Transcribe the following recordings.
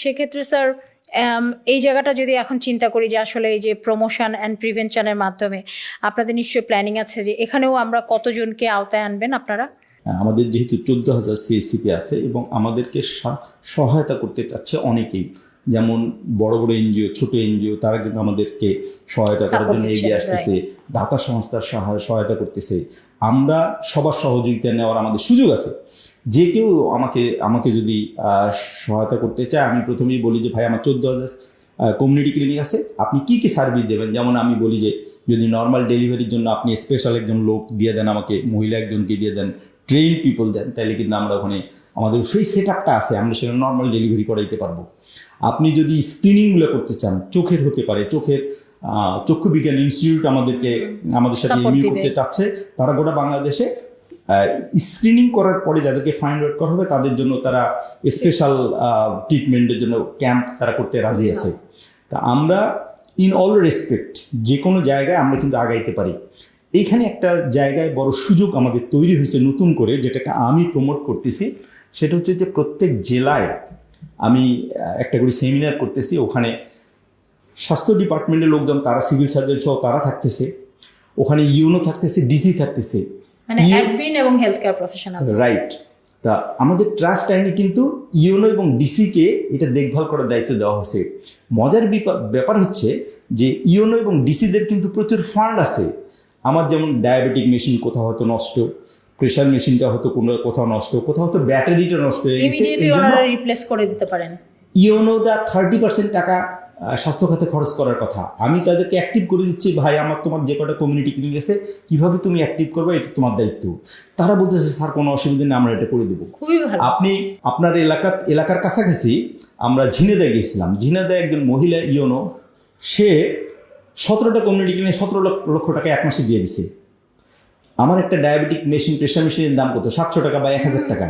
সেক্ষেত্রে স্যার এই জায়গাটা যদি এখন চিন্তা করি যে আসলে এই যে প্রমোশন অ্যান্ড প্রিভেনশনের মাধ্যমে আপনাদের নিশ্চয়ই প্ল্যানিং আছে যে এখানেও আমরা কতজনকে আওতায় আনবেন আপনারা? আমাদের যেহেতু চোদ্দ হাজার সিএসসিপি আছে এবং আমাদেরকে সহায়তা করতে চাচ্ছে অনেকেই। যেমন বড় বড় এনজিও ছোট এনজিও তারা কিন্তু আমাদেরকে সহায়তা করার জন্য এগিয়ে আসতেছে। দাতা সংস্থার সাহা- সহায়তা করতেছে। আমরা সবার সহযোগিতা নেওয়ার আমাদের সুযোগ আছে। যে কেউ আমাকে আমাকে যদি সহায়তা করতে চায় আমি প্রথমেই বলি যে ভাই আমার চোদ্দ হাজার কমিউনিটি ক্লিনিক আছে। আপনি কি কি সার্ভিস দেবেন? যেমন আমি বলি যে যদি নর্মাল ডেলিভারির জন্য আপনি স্পেশাল একজন লোক দিয়ে দেন আমাকে মহিলা একজনকে দিয়ে দেন ট্রেন পিপল দেন তাহলে কিন্তু আমরা ওখানে আমাদের সেই সেট আপটা আছে। আমরা সেটা নর্মাল ডেলিভারি করাইতে পারব। আপনি যদি স্ক্রিনিংগুলো করতে চান চোখের হতে পারে চোখের চক্ষু বিজ্ঞান ইনস্টিটিউট আমাদেরকে আমাদের সাথে এমইউ করতে চাচ্ছে তারা গোটা বাংলাদেশে স্ক্রিনিং করার পরে যাদেরকে ফাইন্ড আউট করা হবে তাদের জন্য তারা স্পেশাল ট্রিটমেন্টের জন্য ক্যাম্প তারা করতে রাজি আছে। তা আমরা ইন অল রেসপেক্ট যে কোনো জায়গায় আমরা কিন্তু আগাইতে পারি। এইখানে একটা জায়গায় বড় সুযোগ আমাদের তৈরি হয়েছে নতুন করে যেটাকে আমি প্রমোট করতেছি সেটা হচ্ছে যে প্রত্যেক জেলায় আমি একটা করে সেমিনার করতেছি ওখানে স্বাস্থ্য ডিপার্টমেন্টের লোকজন তারা সিভিল সার্জন সহ তারা থাকতেছে। ওখানে ইউনো থাকতেছে ডিসি থাকতেছে। মানে অ্যাডমিন এবং হেলথ কেয়ার প্রফেশনাল রাইট তা আমাদের ট্রাস্ট আইনে কিন্তু ইউনো এবং ডিসিকে এটা দেখভাল করার দায়িত্ব দেওয়া হয়েছে। মজার ব্যাপার হচ্ছে যে ইউনো এবং ডিসিদের কিন্তু প্রচুর ফান্ড আছে। আমার যেমন ডায়াবেটিক মেশিন কোথাও হয়তো নষ্ট প্রেশার মেশিনটা হয়তো কোনো কোথাও নষ্ট কোথাও হয়তো ব্যাটারিটা নষ্ট হয়ে গেছে রিপ্লেস করে দিতে পারেন। ইওনোটা থার্টি পার্সেন্ট টাকা স্বাস্থ্য খাতে খরচ করার কথা। আমি তাদেরকে অ্যাক্টিভ করে দিচ্ছি ভাই আমার তোমার যে কটা কমিউনিটি ক্লিনিক আছে কীভাবে তুমি অ্যাক্টিভ করবে এটা তোমার দায়িত্ব। তারা বলতেছে স্যার কোনো অসুবিধা নেই আমরা এটা করে দেবো। আপনি আপনার এলাকা এলাকার কাছাকাছি আমরা ঝিনেদা গেছিলাম ঝিনেদা একজন মহিলা ইওনো সে সতেরোটা কমিউনিটি ক্লিনিক সতেরো লক্ষ টাকা এক মাসে দিয়ে দিছে। আমার একটা ডায়াবেটিক মেশিন প্রেশার মেশিনের দাম কত? সাতশো টাকা বা এক হাজার টাকা।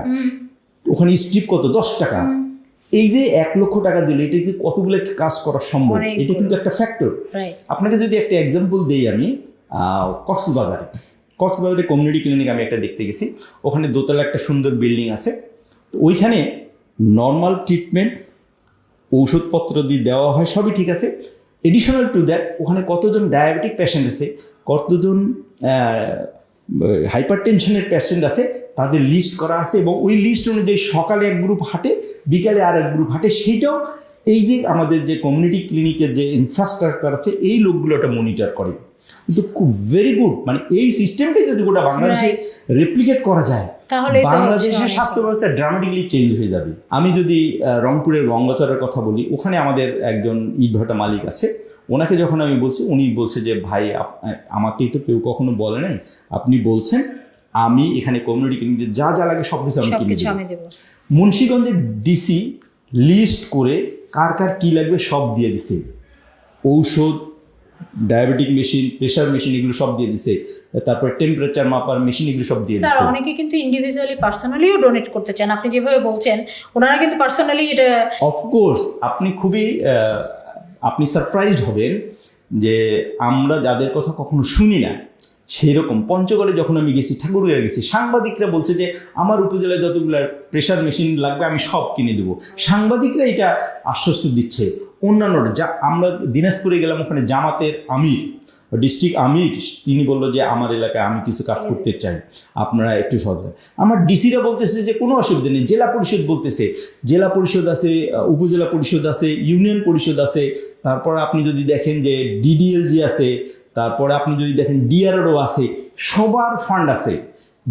ওখানে স্ট্রিপ কত? দশ টাকা। এই যে এক লক্ষ টাকা দিলে এটা কি কতগুলো কাজ করা সম্ভব? এটা কিন্তু একটা ফ্যাক্টর আপনাকে যদি একটা এক্সাম্পল দিই আমি কক্সবাজারে। কক্সবাজারে কমিউনিটি ক্লিনিক আমি একটা দেখতে গেছি। ওখানে দোতলা একটা সুন্দর বিল্ডিং আছে। তো ওইখানে নর্মাল ট্রিটমেন্ট ঔষধপত্র দিয়ে দেওয়া হয় সবই ঠিক আছে। এডিশনাল টু দ্যাট ওখানে কতজন ডায়াবেটিক পেশেন্ট আছে? কতজন হাইপার টেনশনের পেশেন্ট আছে, তাদের লিস্ট করা আছে এবং ওই লিস্ট অনুযায়ী সকালে এক গ্রুপ হাঁটে, বিকালে আর এক গ্রুপ হাঁটে সেটাও এই যে আমাদের যে কমিউনিটি ক্লিনিকের যে ইনফ্রাস্ট্রাকচার আছে, এই লোকগুলো ওটা মনিটর করে। কিন্তু খুব ভেরি গুড মানে এই সিস্টেমটাই যদি গোটা বাংলাদেশে রেপ্লিকেট করা যায় বাংলাদেশের স্বাস্থ্য ব্যবস্থা ড্রামাটিকলি চেঞ্জ হয়ে যাবে। আমি যদি রংপুরের গঙ্গাচরের কথা বলি ওখানে আমাদের একজন ইটভাটা মালিক আছে। ওনাকে যখন আমি বলছি উনি বলছে যে ভাই আমাকেই তো কেউ কখনো বলে নাই। আপনি বলছেন আমি এখানে কমিউনিটি ক্লিনিকে যা যা লাগে সব কিছু আমি কিনে দেবো। মুন্সীগঞ্জের ডিসি লিস্ট করে কার কার কী লাগবে সব দিয়ে দিছে। ঔষধ ডায়াবেটিক মেশিন প্রেশার মেশিন এগুলো সব দিয়ে দিছে। তারপর টেম্পারেচার মাপার মেশিন এগুলো সব দিয়ে দিছে। স্যার অনেকে কিন্তু ইন্ডিভিজুয়ালি পার্সোনালিও ডোনেট করতে চান। আপনি যেভাবে বলছেন ওনারা কিন্তু পার্সোনালি এটা অফকোর্স আপনি খুবই আপনি সারপ্রাইজড হবেন যে আমরা যাদের কথা কখনো শুনি না সেই রকম পঞ্চগড়ে যখন আমি গেছি, ঠাকুরগাঁও গেছি, সাংবাদিকরা বলছে যে, আমার উপজেলায় যতগুলো প্রেশার মেশিন লাগবে, আমি সব কিনে দেবো। সাংবাদিকরা এটা আশ্বস্ত দিচ্ছে। অন্যান্য যা, আমরা দিনাজপুরে গেলাম, ওখানে জামাতের আমির ডিস্ট্রিক্ট আমির, তিনি বলল যে, আমার এলাকায় আমি কিছু কাজ করতে চাই। আপনারা একটু সহজ আমার ডিসিরা বলতেছে যে, কোনো অসুবিধা নেই। জেলা পরিষদ বলতেছে, জেলা পরিষদ আছে, উপজেলা পরিষদ আছে, ইউনিয়ন পরিষদ আছে। তারপর আপনি যদি দেখেন যে, ডিডিএলজি আছে তারপরে আপনি যদি দেখেন ডিআরও আছে, সবার ফান্ড আছে,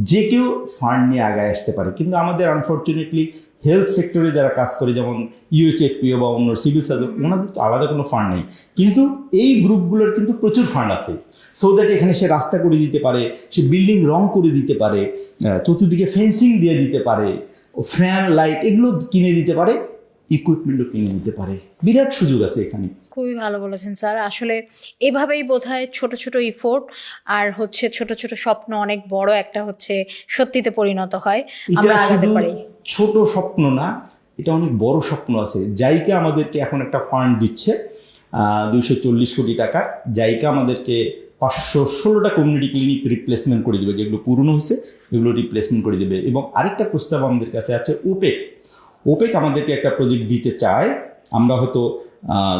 যে কেউ ফান্ড নিয়ে আগায় আসতে পারে। কিন্তু আমাদের আনফর্চুনেটলি হেলথ সেক্টরে যারা কাজ করে, যেমন ইউএচএফপিও বা অন্য সিভিল সার্জন ওনাদের তো আলাদা কোনো ফান্ড নেই। কিন্তু এই গ্রুপগুলোর কিন্তু প্রচুর ফান্ড আছে। সো দ্যাট এখানে সে রাস্তা করে দিতে পারে, সে বিল্ডিং রং করে দিতে পারে চতুর্দিকে ফেন্সিং দিয়ে দিতে পারে ফ্যান লাইট এগুলো কিনে দিতে পারে। ইকুইপমেন্টও কিনে নিতে পারে। বিরাট সুযোগ আছে এখানে। খুবই ভালো বলেছেন স্যার। আসলে এভাবেই বোধহয় ছোট ছোট ইফোর্ট আর হচ্ছে ছোট ছোট স্বপ্ন অনেক বড় একটা হচ্ছে সত্যিতে পরিণত হয়। এটা আমরা আগাতে পারি। ছোট স্বপ্ন না এটা অনেক বড় স্বপ্ন আছে। জাইকা আমাদেরকে এখন একটা ফান্ড দিচ্ছে দুইশো চল্লিশ কোটি টাকার। জাইকা আমাদেরকে পাঁচশো ষোলোটা কমিউনিটি ক্লিনিক রিপ্লেসমেন্ট করে দেবে যেগুলো পুরনো হয়েছে এগুলো রিপ্লেসমেন্ট করে দেবে। এবং আরেকটা প্রস্তাব আমাদের কাছে আছে ওপেক ওপেক আমাদেরকে একটা প্রজেক্ট দিতে চায়। আমরা হয়তো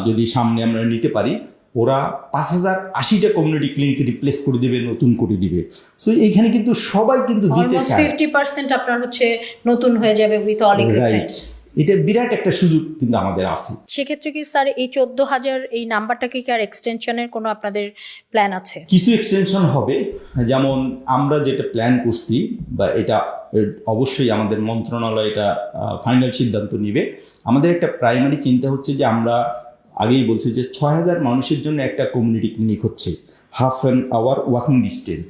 যদি সামনে আমরা নিতে পারি ওরা পাঁচ হাজার আশিটা কমিউনিটি ক্লিনিক রিপ্লেস করে দিবে নতুন করে দিবে। সো এইখানে কিন্তু সবাই কিন্তু দিতে চায়। ফিফটি পার্সেন্ট আপনার হচ্ছে নতুন হয়ে যাবে উইথ অল রাইট এটা বিরাট একটা সুযোগ কিন্তু আমাদের আছে। সেক্ষেত্রে কি স্যার এই চোদ্দ হাজার এই নাম্বারটাকে কি আর এক্সটেনশনের কোনো আপনাদের প্ল্যান আছে? কিছু এক্সটেনশন হবে যেমন আমরা যেটা প্ল্যান করছি বা এটা অবশ্যই আমাদের মন্ত্রণালয় এটা ফাইনাল সিদ্ধান্ত নিবে। আমাদের একটা প্রাইমারি চিন্তা হচ্ছে যে আমরা আগেই বলছি যে ছয় হাজার মানুষের জন্য একটা কমিউনিটি ক্লিনিক হচ্ছে half an hour walking distance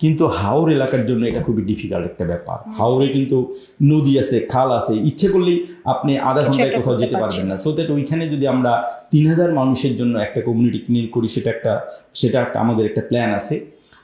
কিন্তু হাওর এলাকার জন্য এটা খুবই ডিফিকাল্ট একটা ব্যাপার। হাওরে কিন্তু নদী আছে খাল আছে ইচ্ছে করলেই আপনি আধা ঘন্টায় কোথাও যেতে পারবেন না। সো দ্যাট ওইখানে যদি আমরা তিন হাজার মানুষের জন্য একটা কমিউনিটি ক্লিনিক করি সেটা একটা সেটা একটা আমাদের একটা প্ল্যান আছে।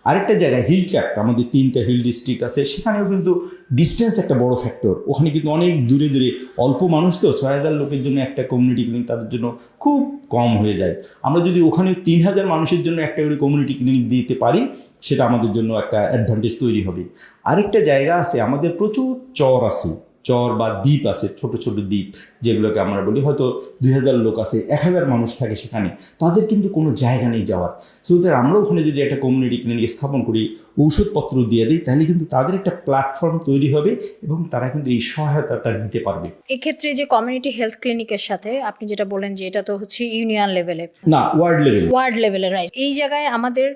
আরেকটা জায়গা হিল ট্র্যাক্ট আমাদের তিনটা হিল ডিস্ট্রিক্ট আছে, সেখানেও কিন্তু ডিস্টেন্স একটা বড় ফ্যাক্টর ওখানে কিন্তু অনেক দূরে দূরে অল্প মানুষ তো, ছয় হাজার লোকের জন্য একটা কমিউনিটি ক্লিনিক তাদের জন্য খুব কম হয়ে যায়। আমরা যদি ওখানে তিন হাজার মানুষের জন্য একটা করে কমিউনিটি ক্লিনিক দিতে পারি, সেটা আমাদের জন্য একটা অ্যাডভান্টেজ তৈরি হবে। আরেকটা জায়গা আছে, আমাদের প্রচুর চর আছে। চর বা দ্বীপ আছে ছোট ছোট দ্বীপ যেগুলোকে আমরা বলি। হয়তো দুই হাজার লোক আছে এক হাজার মানুষ থাকে সেখানে। তাদের কিন্তু কোনো জায়গা নেই যাওয়ার। সো ওদের আমরা ওখানে যদি একটা কমিউনিটি ক্লিনিক স্থাপন করি ঔষধপত্র দিয়ে দিই তাহলে কিন্তু তাদের একটা প্ল্যাটফর্ম তৈরি হবে এবং তারা কিন্তু এই সহায়তাটা নিতে পারবে। এক্ষেত্রে যে কমিউনিটি হেলথ ক্লিনিকের সাথে আপনি যেটা বলেন যে এটা তো হচ্ছে ইউনিয়ন লেভেলে না ওয়ার্ল্ড লেভেল ওয়ার্ড লেভেলে রাইট এই জায়গায় আমাদের